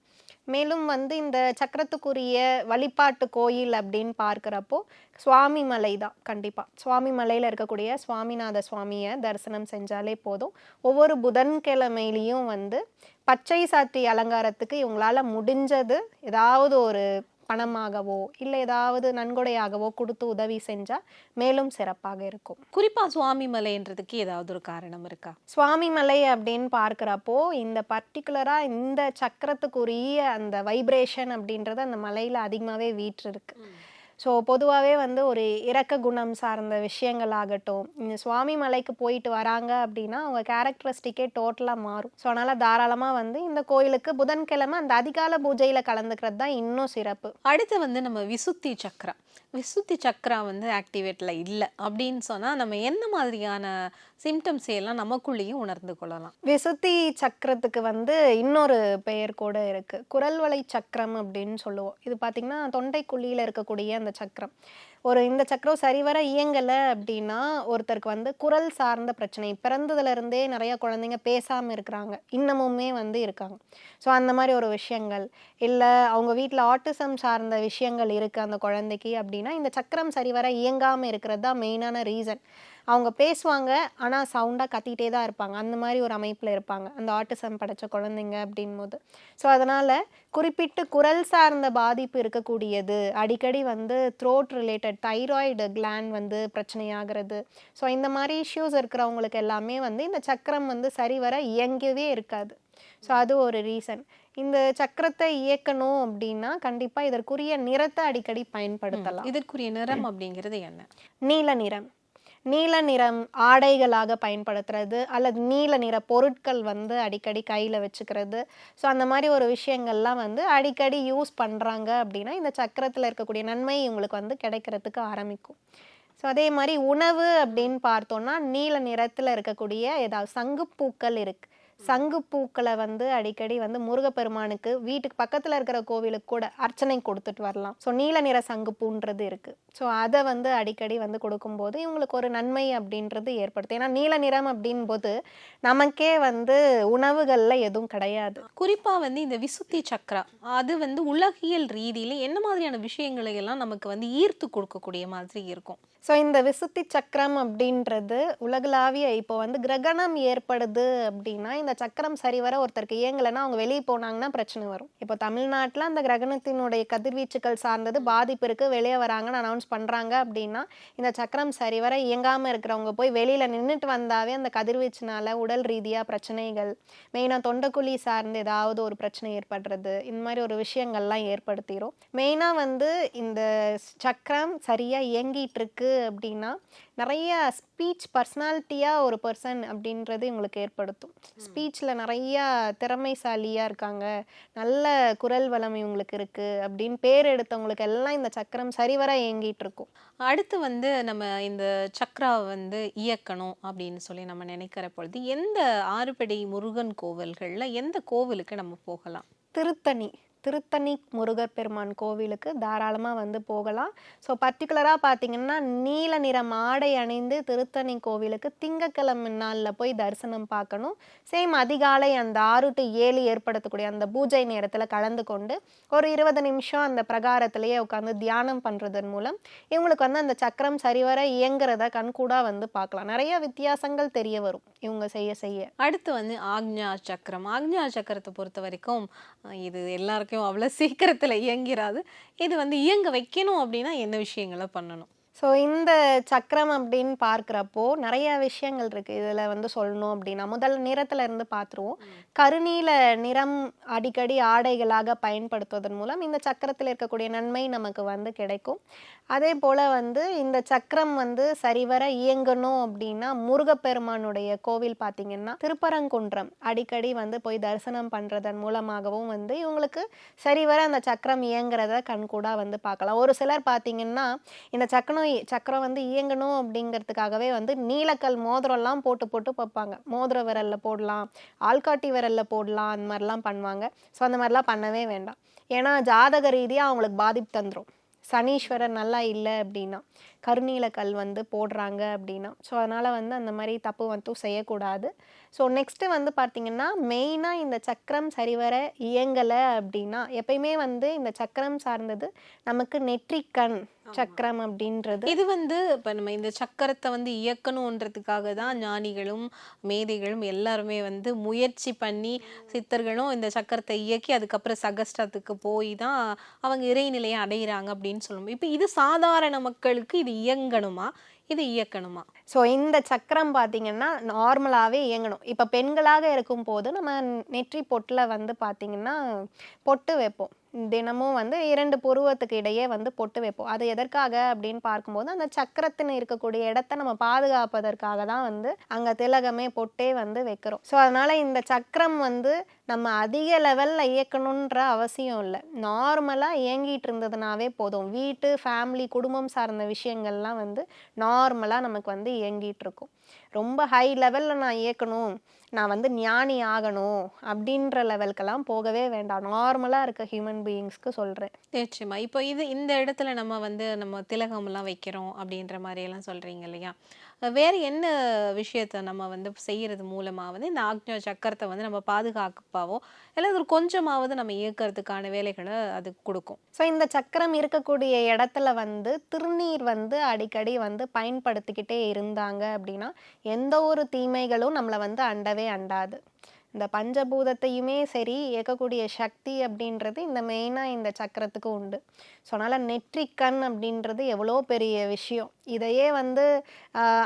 Speaker 5: மேலும் வந்து இந்த சக்கரத்துக்குரிய வழிபாட்டு கோயில் அப்படின்னு பார்க்குறப்போ சுவாமி மலை தான் கண்டிப்பாக சுவாமி மலையில் இருக்கக்கூடிய சுவாமிநாத சுவாமியை தரிசனம் செஞ்சாலே போதும். ஒவ்வொரு புதன்கிழமையிலையும் வந்து பச்சை சாத்தி அலங்காரத்துக்கு இவங்களால முடிஞ்சது ஏதாவது ஒரு பணமாகவோ இல்லை ஏதாவது நன்கொடையாகவோ கொடுத்து உதவி செஞ்சா மேலும் சிறப்பாக இருக்கும்.
Speaker 6: குறிப்பா சுவாமி மலைன்றதுக்கு ஏதாவது ஒரு காரணம் இருக்கா?
Speaker 5: சுவாமி மலை அப்படின்னு பார்க்குறப்போ இந்த பர்டிகுலராக இந்த சக்கரத்துக்குரிய அந்த வைப்ரேஷன் அப்படின்றது அந்த மலையில் அதிகமாகவே வீற்றிருக்கு. ஸோ பொதுவாகவே வந்து ஒரு இறக்க குணம் சார்ந்த விஷயங்கள் ஆகட்டும் இந்த சுவாமி மலைக்கு போயிட்டு வராங்க அப்படின்னா அவங்க கேரக்டரிஸ்டிக்கே டோட்டலாக மாறும். ஸோ அதனால் தாராளமாக வந்து இந்த கோயிலுக்கு புதன்கிழமை அந்த அதிகால பூஜையில் கலந்துக்கிறது தான் இன்னும் சிறப்பு.
Speaker 6: அடுத்து வந்து நம்ம விசுத்தி சக்கரம். விசுத்தி சக்கரா வந்து ஆக்டிவேட்டில் இல்லை. அப்படின்னு சொன்னால் நம்ம என்ன மாதிரியான சிம்டம்ஸ் எல்லாம் நமக்குள்ளேயும் உணர்ந்து கொள்ளலாம்.
Speaker 5: விசுத்தி சக்கரத்துக்கு வந்து இன்னொரு பெயர் கூட இருக்குது குரல்வளை சக்கரம் அப்படின்னு சொல்லுவோம். இது பார்த்திங்கன்னா தொண்டைக்குழியில் இருக்கக்கூடிய அந்த சக்கரம். ஒரு இந்த சக்கரம் சரிவர இயங்கலை அப்படின்னா ஒருத்தருக்கு வந்து குரல் சார்ந்த பிரச்சனை. பிறந்ததுலேருந்தே நிறையா நிறைய குழந்தைங்க பேசாமல் இருக்கிறாங்க. இன்னமுமே வந்து இருக்காங்க. ஸோ அந்த மாதிரி ஒரு விஷயங்கள். இல்லை அவங்க வீட்டில் ஆட்டிசம் சார்ந்த விஷயங்கள் இருக்குது அந்த குழந்தைக்கு அப்படின்னா இந்த சக்கரம் சரிவர இயங்காமல் இருக்கிறது தான் மெயினான ரீசன் அவங்க பேசுவாங்க ஆனால் சவுண்டாக கத்திட்டே தான் இருப்பாங்க. அந்த மாதிரி ஒரு அமைப்பில் இருப்பாங்க. அந்த ஆட்டிசம் படைச்ச குழந்தைங்க அப்படின் போது ஸோ அதனால் குறிப்பிட்டு குரல் சார்ந்த பாதிப்பு இருக்கக்கூடியது. அடிக்கடி வந்து த்ரோட் ரிலேட்டட் தைராய்டு கிளாண்ட் வந்து பிரச்சனையாகிறது. ஸோ இந்த மாதிரி இஷ்யூஸ் இருக்கிறவங்களுக்கு எல்லாமே வந்து இந்த சக்கரம் வந்து சரிவர இயங்கவே இருக்காது. ஸோ அது ஒரு ரீசன் இந்த சக்கரத்தை இயக்கணும் அப்படின்னா கண்டிப்பாக இதற்குரிய நிறத்தை அடிக்கடி பயன்படுத்தலாம்.
Speaker 6: இதற்குரிய நிறம் அப்படிங்கிறது என்ன?
Speaker 5: நீல நிறம். நீல நிறம் ஆடைகளாக பயன்படுத்துறது அல்லது நீல நிற பொருட்கள் வந்து அடிக்கடி கையில் வச்சுக்கிறது. ஸோ அந்த மாதிரி ஒரு விஷயங்கள்லாம் வந்து அடிக்கடி யூஸ் பண்ணுறாங்க அப்படின்னா இந்த சக்கரத்தில் இருக்கக்கூடிய நன்மை இவங்களுக்கு வந்து கிடைக்கிறதுக்கு ஆரம்பிக்கும். ஸோ அதே மாதிரி உணவு அப்படின்னு பார்த்தோன்னா நீல நிறத்தில் இருக்கக்கூடிய ஏதாவது சங்குப்பூக்கள் இருக்குது சங்கு பூக்களை வந்து அடிக்கடி வந்து முருகப்பெருமானுக்கு வீட்டுக்கு பக்கத்தில் இருக்கிற கோவிலுக்கு கூட அர்ச்சனை கொடுத்துட்டு வரலாம். ஸோ நீல நிற சங்கு பூன்றது இருக்குது ஸோ அதை வந்து அடிக்கடி வந்து கொடுக்கும்போது இவங்களுக்கு ஒரு நன்மை அப்படின்றது ஏற்படுது. ஏன்னா நீல நிறம் அப்படின் போது நமக்கே வந்து உணவுகளில் எதுவும் கிடையாது.
Speaker 6: குறிப்பாக வந்து இந்த விசுத்தி சக்கரா அது வந்து உலகியல் ரீதியில் என்ன மாதிரியான விஷயங்களை எல்லாம் நமக்கு வந்து ஈர்த்து கொடுக்கக்கூடிய மாதிரி இருக்கும்.
Speaker 5: ஸோ இந்த விசுத்தி சக்கரம் அப்படின்றது உலகளாவிய இப்போ வந்து கிரகணம் ஏற்படுது அப்படின்னா இந்த சக்கரம் சரிவர ஒருத்தருக்கு இயங்கலைன்னா அவங்க வெளியே போனாங்கன்னா பிரச்சனை வரும். இப்போ தமிழ்நாட்டில் அந்த கிரகணத்தினுடைய கதிர்வீச்சுக்கள் சார்ந்தது பாதிப்பு இருக்குது வெளியே வராங்கன்னு அனௌன்ஸ் பண்ணுறாங்க அப்படின்னா இந்த சக்கரம் சரிவர இயங்காமல் இருக்கிறவங்க போய் வெளியில் நின்றுட்டு வந்தாவே அந்த கதிர்வீச்சுனால உடல் ரீதியாக பிரச்சனைகள் மெயினாக தொண்டைக்குழி சார்ந்து ஏதாவது ஒரு பிரச்சனை ஏற்படுறது இந்த மாதிரி ஒரு விஷயங்கள்லாம் ஏற்படுத்திடும் மெயினாக வந்து இந்த சக்கரம் சரியாக இயங்கிட்டு இருக்கு அப்படின்னா நிறைய ஸ்பீச் பர்சனாலிட்டியாக ஒரு பர்சன் அப்படின்றது இவங்களுக்கு ஏற்படுத்தும். ஸ்பீச்சில் நிறைய திறமைசாலியாக இருக்காங்க. நல்ல குரல் வளம் இவங்களுக்கு இருக்குது அப்படின்னு பேர் எடுத்தவங்களுக்கு எல்லாம் இந்த சக்கரம் சரிவர இயங்கிட்டு இருக்கும்.
Speaker 6: அடுத்து வந்து நம்ம இந்த சக்ராவை வந்து இயக்கணும் அப்படின்னு சொல்லி நம்ம நினைக்கிற பொழுது எந்த ஆறுபடை முருகன் கோவில்கள்ல எந்த கோவிலுக்கு நம்ம போகலாம்?
Speaker 5: திருத்தணி. திருத்தணி முருகர் பெருமான் கோவிலுக்கு தாராளமாக வந்து போகலாம். ஸோ பர்டிகுலராக பார்த்தீங்கன்னா நீல நிற மாடை அணிந்து திருத்தணி கோவிலுக்கு திங்கக்கிழமை நாளில் போய் தரிசனம் பார்க்கணும் சேம் அதிகாலை அந்த ஆறு டு ஏழு ஏற்படுத்தக்கூடிய அந்த பூஜை நேரத்தில் கலந்து கொண்டு ஒரு இருபது நிமிஷம் அந்த பிரகாரத்திலேயே உட்காந்து தியானம் பண்ணுறதன் மூலம் இவங்களுக்கு வந்து அந்த சக்கரம் சரிவர இயங்குறத கண்கூடாக வந்து பார்க்கலாம் நிறைய வித்தியாசங்கள் தெரிய வரும். இவங்க செய்ய செய்ய.
Speaker 6: அடுத்து வந்து ஆக்ஞா சக்கரம். ஆக்ஞா சக்கரத்தை பொறுத்த வரைக்கும் இது எல்லாருக்கும் அவ்வளோ சீக்கிரத்தில் இயங்கிறாது. இது வந்து இயங்க வைக்கணும் அப்படின்னா என்ன விஷயங்களை பண்ணணும்?
Speaker 5: ஸோ இந்த சக்கரம் அப்படின்னு பார்க்குறப்போ நிறைய விஷயங்கள் இருக்குது இதில் வந்து சொல்லணும் அப்படின்னா முதல் நிறத்துல இருந்து பார்த்துருவோம். கருநீல நிறம் அடிக்கடி ஆடைகளாக பயன்படுத்துவதன் மூலம் இந்த சக்கரத்தில் இருக்கக்கூடிய நன்மை நமக்கு வந்து கிடைக்கும். அதே போல் வந்து இந்த சக்கரம் வந்து சரிவர இயங்கணும் அப்படின்னா முருகப்பெருமானுடைய கோவில் பார்த்தீங்கன்னா திருப்பரங்குன்றம் அடிக்கடி வந்து போய் தரிசனம் பண்ணுறதன் மூலமாகவும் வந்து இவங்களுக்கு சரிவர அந்த சக்கரம் இயங்குறத கண்கூடாக வந்து பார்க்கலாம். ஒரு சிலர் பார்த்தீங்கன்னா இந்த சக்கரம் சக்கரம் வந்து இயங்கணும் அப்படிங்கிறதுக்காகவே வந்து நீலக்கல் மோதிரம்லாம் போட்டு போட்டு பார்ப்பாங்க மோதிர விரலில் போடலாம் ஆள்காட்டி விரலில் போடலாம் அந்த மாதிரிலாம் பண்ணுவாங்க. ஸோ அந்த மாதிரிலாம் பண்ணவே வேண்டாம். ஏன்னா ஜாதக ரீதியாக அவங்களுக்கு பாதிப்பு தந்துடும் சனீஸ்வரர் நல்லா இல்லை அப்படின்னா கருநீலக்கல் வந்து போடுறாங்க அப்படின்னா. ஸோ அதனால் வந்து அந்த மாதிரி தப்பு வந்து செய்யக்கூடாது. ஸோ நெக்ஸ்ட்டு வந்து பார்த்திங்கன்னா மெயினாக இந்த சக்கரம் சரிவர இயங்கலை அப்படின்னா எப்பயுமே வந்து இந்த சக்கரம் சார்ந்தது நமக்கு நெற்றிக்கண் சக்கரம் அப்படின்றது.
Speaker 6: இது வந்து இப்ப நம்ம இந்த சக்கரத்தை வந்து இயக்கணுன்றதுக்காக தான் ஞானிகளும் மேதைகளும் எல்லாருமே வந்து முயற்சி பண்ணி சித்தர்களும் இந்த சக்கரத்தை இயக்கி அதுக்கப்புறம் சகஸ்டத்துக்கு போய் தான் அவங்க இறைநிலையை அடையிறாங்க அப்படின்னு சொல்லுவோம் இப்போ இது சாதாரண மக்களுக்கு இது இயங்கணுமா? இது இயக்கணுமா?
Speaker 5: ஸோ இந்த சக்கரம் பார்த்தீங்கன்னா நார்மலாகவே இயங்கணும். இப்போ பெண்களாக இருக்கும் போது நம்ம நெற்றி பொட்டில் வந்து பார்த்தீங்கன்னா பொட்டு வைப்போம். தினமும் வந்து இரண்டு புருவத்துக்கு இடையே வந்து பொட்டு வைப்போம். அது எதற்காக அப்படின்னு பார்க்கும்போது அந்த சக்கரத்தின் இருக்கக்கூடிய இடத்த நம்ம பாதுகாப்பதற்காக தான் வந்து அங்கே திலகமே பொட்டே வந்து வைக்கிறோம். ஸோ அதனால் இந்த சக்கரம் வந்து நம்ம அதிக லெவலில் இயக்கணுன்ற அவசியம் இல்லை. நார்மலாக இயங்கிட்டு இருந்ததுனாவே போதும். வீட்டு ஃபேமிலி குடும்பம் சார்ந்த விஷயங்கள்லாம் வந்து நார்மலாக நமக்கு வந்து இயங்கிட்டு இருக்கும். ரொம்ப ஹை லெவலில் நான் இயக்கணும். நான் வந்து ஞானி ஆகணும் அப்படின்ற லெவலுக்கெல்லாம் போகவே வேண்டாம். நார்மலாக இருக்க ஹியூமன் பீயிங்ஸ்க்கு சொல்கிறேன்
Speaker 6: நிச்சயமா. இப்போ இது இந்த இடத்துல நம்ம வந்து நம்ம திலகம்லாம் வைக்கிறோம் அப்படின்ற மாதிரி எல்லாம் சொல்றீங்க இல்லையா? வேறு என்ன விஷயத்த நம்ம வந்து செய்கிறது மூலமாக வந்து இந்த ஆக்ஞா சக்கரத்தை வந்து நம்ம பாதுகாப்பாவோ இல்லை ஒரு கொஞ்சமாவது நம்ம இயக்கிறதுக்கான வேலைகளை அது கொடுக்கும்.
Speaker 5: ஸோ இந்த சக்கரம் இருக்கக்கூடிய இடத்துல வந்து திருநீர் வந்து அடிக்கடி வந்து பயன்படுத்திக்கிட்டே இருந்தாங்க அப்படின்னா எந்த ஒரு தீமைகளும் நம்மளை வந்து அண்டவே அண்டாது. இந்த பஞ்சபூதத்தையுமே சரி இயக்கக்கூடிய சக்தி அப்படின்றது இந்த மெயினாக இந்த சக்கரத்துக்கு உண்டு. ஸோ அதனால் நெற்றிக்கண் அப்படின்றது எவ்வளோ பெரிய விஷயம். இதையே வந்து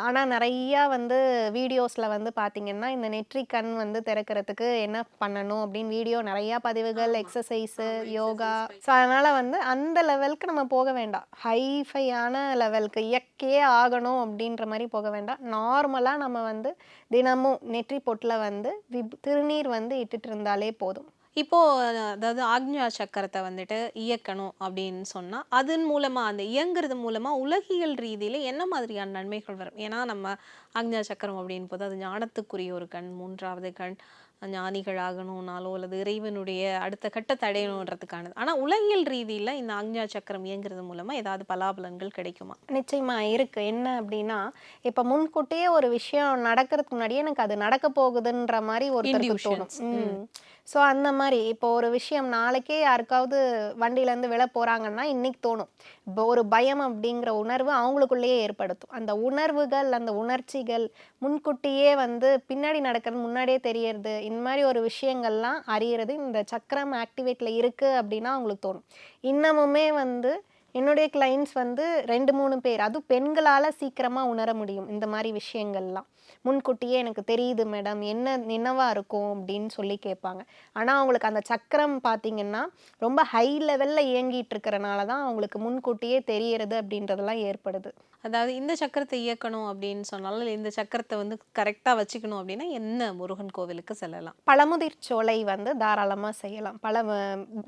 Speaker 5: ஆனால் நிறையா வந்து வீடியோஸில் வந்து பார்த்திங்கன்னா இந்த நெற்றிக்கண் வந்து திறக்கிறதுக்கு என்ன பண்ணணும் அப்படின்னு வீடியோ நிறையா பதிவுகள் எக்ஸசைஸு யோகா. ஸோ அதனால் வந்து அந்த லெவலுக்கு நம்ம போக வேண்டாம். ஹைஃபையான லெவலுக்கு இயக்கே ஆகணும் அப்படின்ற மாதிரி போக வேண்டாம். நார்மலாக நம்ம வந்து தினமும் நெற்றி பொட்டில் வந்து விப் திருநீர் வந்து இட்டுட்டு இருந்தாலே போதும்.
Speaker 6: இப்போ அஹ், அதாவது ஆக்ஞா சக்கரத்தை வந்துட்டு இயக்கணும் அப்படின்னு சொன்னா அதன் மூலமா அந்த இயங்குறது மூலமா உலகியல் ரீதியில என்ன மாதிரியான நன்மைகள் வரும்? ஏன்னா நம்ம ஆக்ஞா சக்கரம் அப்படின்னு போது அது ஞானத்துக்குரிய ஒரு கண் மூன்றாவது கண் ஞானிகள் ஆகணும்னாலோ அல்லது இறைவனுடைய அடுத்த கட்டத்தை அடையணுன்றதுக்கானது ஆனா உலகியல் ரீதியில இந்த ஆக்ஞா சக்கரம் இயங்குறது மூலமா ஏதாவது பலாபலன்கள் கிடைக்குமா?
Speaker 5: நிச்சயமா இருக்கு. என்ன அப்படின்னா இப்ப முன்கூட்டியே ஒரு விஷயம் நடக்கிறதுக்கு முன்னாடியே எனக்கு அது நடக்க போகுதுன்ற மாதிரி ஒருத்தருக்கு தோணும். ஸோ அந்த மாதிரி இப்போ ஒரு விஷயம் நாளைக்கே யாருக்காவது வண்டியிலேருந்து விழ போகிறாங்கன்னா இன்றைக்கி தோணும். இப்போ ஒரு பயம் அப்படிங்கிற உணர்வு அவங்களுக்குள்ளேயே ஏற்படுத்தும். அந்த உணர்வுகள் அந்த உணர்ச்சிகள் முன்கூட்டியே வந்து பின்னாடி நடக்கிறது முன்னாடியே தெரியறது இந்த மாதிரி ஒரு விஷயங்கள்லாம் அறியறது இந்த சக்கரம் ஆக்டிவேட்டில் இருக்குது அப்படின்னா அவங்களுக்கு தோணும். இன்னமுமே வந்து என்னுடைய கிளைண்ட்ஸ் வந்து ரெண்டு மூணு பேர் அதுவும் பெண்களால் சீக்கிரமாக உணர முடியும் இந்த மாதிரி விஷயங்கள்லாம். முன்கூட்டியே எனக்கு தெரியுது மேடம் என்ன என்னவா இருக்கும் அப்படின்னு சொல்லி கேட்பாங்க. ஆனால் அவங்களுக்கு அந்த சக்கரம் பார்த்தீங்கன்னா ரொம்ப ஹை லெவலில் இயங்கிட்டு இருக்கிறனால தான் அவங்களுக்கு முன்கூட்டியே தெரியறது அப்படின்றதெல்லாம் ஏற்படுது.
Speaker 6: அதாவது இந்த சக்கரத்தை இயக்கணும் அப்படின்னு சொன்னாலும் இந்த சக்கரத்தை வந்து கரெக்டாக வச்சுக்கணும் அப்படின்னா என்ன முருகன் கோவிலுக்கு செல்லலாம்?
Speaker 5: பழமுதிர் சோலை வந்து தாராளமாக செய்யலாம். பழ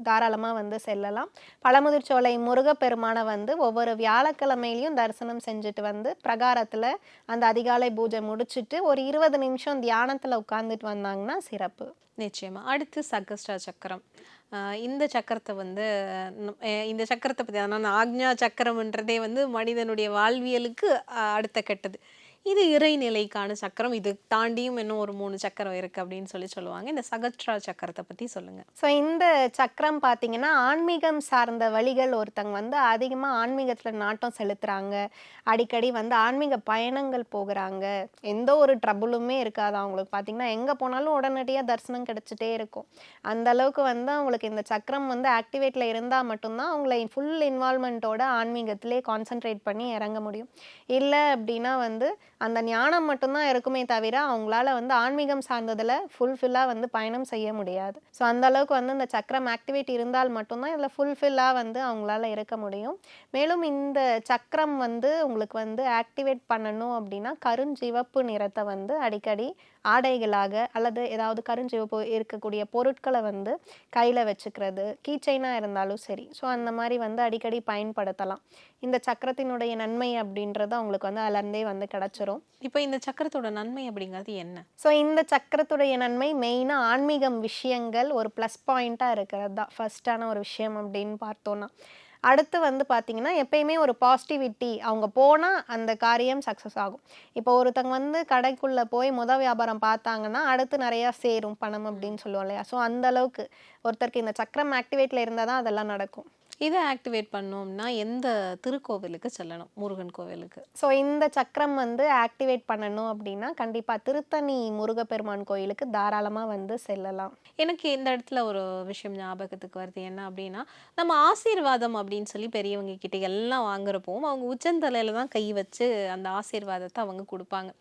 Speaker 5: தாராளமாக வந்து செல்லலாம். பழமுதிர் சோலை முருகப்பெருமானை வந்து ஒவ்வொரு வியாழக்கிழமையிலையும் தரிசனம் செஞ்சுட்டு வந்து பிரகாரத்தில் அந்த அதிகாலை பூஜை முடிச்சுட்டு ஒரு இருபது நிமிஷம் தியானத்தில் உட்காந்துட்டு வந்தாங்கன்னா சிறப்பு.
Speaker 6: நிச்சயமாக அடுத்து சகஸ்டா சக்கரம். இந்த சக்கரத்தை வந்து இந்த சக்கரத்தை பற்றி அதான் ஆக்ஞா சக்கரம்ன்றதே வந்து மனிதனுடைய வாழ்வியலுக்கு அடுத்த கெட்டது. இது இறைநிலைக்கான சக்கரம். இது தாண்டியும் இன்னும் ஒரு மூணு சக்கரம் இருக்கு அப்படின்னு சொல்லி சொல்லுவாங்க. இந்த சகத்ரா சக்கரத்தை பத்தி சொல்லுங்க.
Speaker 5: ஸோ இந்த சக்கரம் பார்த்தீங்கன்னா ஆன்மீகம் சார்ந்த வழிகள் ஒருத்தங்க வந்து அதிகமாக ஆன்மீகத்தில் நாட்டம் செலுத்துகிறாங்க அடிக்கடி வந்து ஆன்மீக பயணங்கள் போகிறாங்க. எந்த ஒரு ட்ரபுளுமே இருக்காது. அவங்களுக்கு பார்த்தீங்கன்னா எங்கே போனாலும் உடனடியாக தரிசனம் கிடைச்சிட்டே இருக்கும். அந்த அளவுக்கு வந்து அவங்களுக்கு இந்த சக்கரம் வந்து ஆக்டிவேட்டில் இருந்தால் மட்டும்தான் அவங்கள ஃபுல் இன்வால்மெண்ட்டோட ஆன்மீகத்திலே கான்சென்ட்ரேட் பண்ணி இறங்க முடியும். இல்லை அப்படின்னா வந்து அந்த ஞானம் மட்டும்தான் இருக்குமே தவிர அவங்களால வந்து ஆன்மீகம் சார்ந்ததில் ஃபுல்ஃபில்லாக வந்து பயணம் செய்ய முடியாது. ஸோ அந்த அளவுக்கு வந்து இந்த சக்கரம் ஆக்டிவேட் இருந்தால் மட்டும்தான் இதில் ஃபுல்ஃபில்லாக வந்து அவங்களால இருக்க முடியும். மேலும் இந்த சக்கரம் வந்து உங்களுக்கு வந்து ஆக்டிவேட் பண்ணணும் அப்படின்னா கருஞ்சிவப்பு நிறத்தை வந்து அடிக்கடி ஆடைகளாக அல்லது ஏதாவது கருஞ்சிவப்பு இருக்கக்கூடிய பொருட்களை வந்து கையில் வச்சுக்கிறது கீச்சைனாக இருந்தாலும் சரி. ஸோ அந்த மாதிரி வந்து அடிக்கடி பயன்படுத்தலாம். இந்த சக்கரத்தினுடைய நன்மை அப்படின்றது அவங்களுக்கு வந்து அதுலேருந்தே வந்து கிடச்சிரும்.
Speaker 6: இப்போ இந்த சக்கரத்தோட நன்மை அப்படிங்கிறது என்ன?
Speaker 5: ஸோ இந்த சக்கரத்துடைய நன்மை மெயினாக ஆன்மீகம் விஷயங்கள் ஒரு ப்ளஸ் பாயிண்ட்டாக இருக்கிறது தான். ஃபஸ்ட்டான ஒரு விஷயம் அப்படின்னு பார்த்தோன்னா அடுத்து வந்து பார்த்தீங்கன்னா எப்பயுமே ஒரு பாசிட்டிவிட்டி அவங்க போனால் அந்த காரியம் சக்ஸஸ் ஆகும். இப்போ ஒருத்தங்க வந்து கடைக்குள்ளே போய் முத வியாபாரம் பார்த்தாங்கன்னா அடுத்து நிறையா சேரும் பணம் அப்படின்னு சொல்லுவோம் இல்லையா? ஸோ அந்த அளவுக்கு ஒருத்தருக்கு இந்த சக்கரம் ஆக்டிவேட்டில் இருந்தால் தான் அதெல்லாம் நடக்கும்.
Speaker 6: இதை ஆக்டிவேட் பண்ணோம்னா எந்த திருக்கோவிலுக்கு செல்லணும்? முருகன் கோவிலுக்கு.
Speaker 5: ஸோ இந்த சக்கரம் வந்து ஆக்டிவேட் பண்ணணும் அப்படின்னா கண்டிப்பாக திருத்தணி முருகப்பெருமான் கோயிலுக்கு தாராளமாக வந்து செல்லலாம்.
Speaker 6: எனக்கு இந்த இடத்துல ஒரு விஷயம் ஞாபகத்துக்கு வருது. என்ன அப்படின்னா நம்ம ஆசீர்வாதம் அப்படின்னு சொல்லி பெரியவங்க கிட்ட எல்லாம் வாங்குறப்போ அவங்க உச்சந்தலையில தான் கை வச்சு அந்த ஆசீர்வாதத்தை அவங்க கொடுப்பாங்க.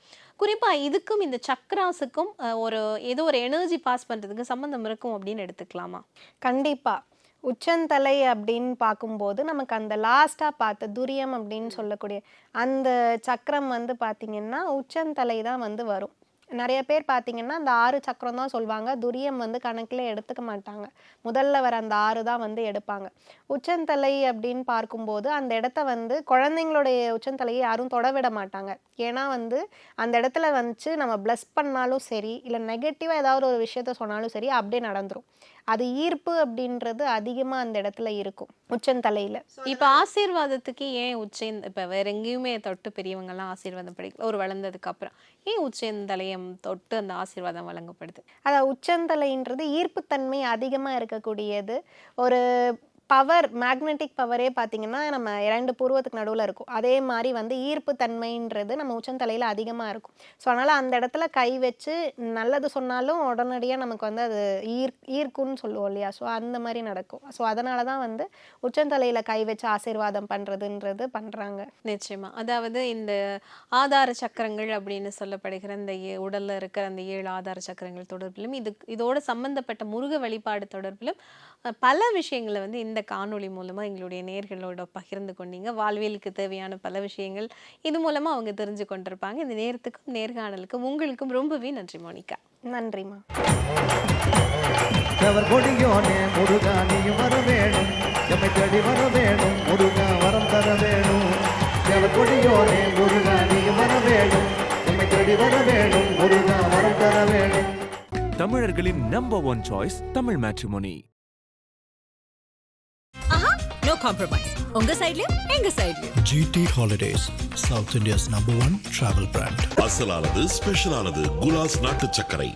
Speaker 6: குறிப்பா இதுக்கும் இந்த சக்கராசுக்கும் ஒரு ஏதோ ஒரு எனர்ஜி பாஸ் பண்றதுக்கு சம்பந்தம் இருக்கும் அப்படின்னு எடுத்துக்கலாமா?
Speaker 5: கண்டிப்பாக உச்சந்தலை அப்படின்னு பார்க்கும்போது நமக்கு அந்த லாஸ்ட்டாக பார்த்த துரியம் அப்படின்னு சொல்லக்கூடிய அந்த சக்கரம் வந்து பார்த்திங்கன்னா உச்சந்தலை தான் வந்து வரும். நிறைய பேர் பார்த்தீங்கன்னா அந்த ஆறு சக்கரம் தான் சொல்லுவாங்க. துரியம் வந்து கணக்கில் எடுத்துக்க மாட்டாங்க. முதல்ல வர அந்த ஆறு தான் வந்து எடுப்பாங்க. உச்சந்தலை அப்படின்னு பார்க்கும்போது அந்த இடத்த வந்து குழந்தைங்களுடைய உச்சந்தலையை யாரும் தொடவிட மாட்டாங்க. ஏன்னா வந்து அந்த இடத்துல வந்து நம்ம ப்ளஸ் பண்ணாலும் சரி இல்லை நெகட்டிவாக ஏதாவது ஒரு விஷயத்த சொன்னாலும் சரி அப்படியே நடந்துடும் அது ஈர்ப்பு அப்படின்றது அதிகமாக அந்த இடத்துல இருக்கும் உச்சந்தலையில்
Speaker 6: இப்ப ஆசீர்வாதத்துக்கு ஏன் உச்சேன் இப்ப வேற எங்கேயுமே தொட்டு பெரியவங்க எல்லாம் ஆசீர்வாதம் படிக்கல ஒரு வளர்ந்ததுக்கு அப்புறம். ஏன் உச்சேந்தலையம் தொட்டு அந்த ஆசீர்வாதம் வழங்கப்படுது?
Speaker 5: அதான் உச்சந்தலைன்றது ஈர்ப்புத்தன்மை அதிகமாக இருக்கக்கூடியது. ஒரு பவர் மேக்னெட்டிக் பவரே பார்த்தீங்கன்னா நம்ம இரண்டு பூர்வத்துக்கு நடுவில் இருக்கும். அதே மாதிரி வந்து ஈர்ப்பு தன்மைன்றது நம்ம உச்சந்தலையில் அதிகமாக இருக்கும். ஸோ அதனால் அந்த இடத்துல கை வச்சு நல்லது சொன்னாலும் உடனடியாக நமக்கு வந்து அது ஈர் ஈர்க்குன்னு சொல்லுவோம் இல்லையா? ஸோ அந்த மாதிரி நடக்கும். ஸோ அதனால தான் வந்து உச்சந்தலையில் கை வச்சு ஆசீர்வாதம் பண்ணுறதுன்றது பண்ணுறாங்க
Speaker 6: நிச்சயமாக அதாவது இந்த ஆதார சக்கரங்கள் அப்படின்னு சொல்லப்படுகிற இந்த ஏ- இருக்கிற அந்த ஏழு ஆதார சக்கரங்கள் தொடர்பிலும் இது இதோட சம்பந்தப்பட்ட முருக வழிபாடு தொடர்பிலும் பல விஷயங்களை வந்து இந்த காணொளி மூலமா எங்களுடைய நேர்களோட பகிர்ந்து கொண்டீங்க. வாழ்வியலுக்கு தேவையான பல விஷயங்கள் இது மூலமா அவங்க தெரிஞ்சு கொண்டிருப்பாங்க. இந்த நேரத்துக்கும் நேர்காணலுக்கும் உங்களுக்கும் ரொம்பவே நன்றி மோனிகா.
Speaker 5: நன்றிம்மா.
Speaker 7: அவர் கொடியோனே முருகா நீயும் வர வேணும். எம்மை தேடி வர வேணும் முருகா வரம் தர வேணும். அவர் கொடியோனே முருகா நீயும் வர வேணும். எம்மை தேடி வர வேணும் முருகா வரம் தர வேணும்.
Speaker 1: தமிழர்களின் number one choice Tamil matrimony
Speaker 2: no compromise உங்க சைடுலயும் எங்க சைடுலயும்
Speaker 3: GT Holidays, South India's number one travel brand.
Speaker 4: அசலானது ஸ்பெஷலானது குலாஸ் நாட்டு சர்க்கரை.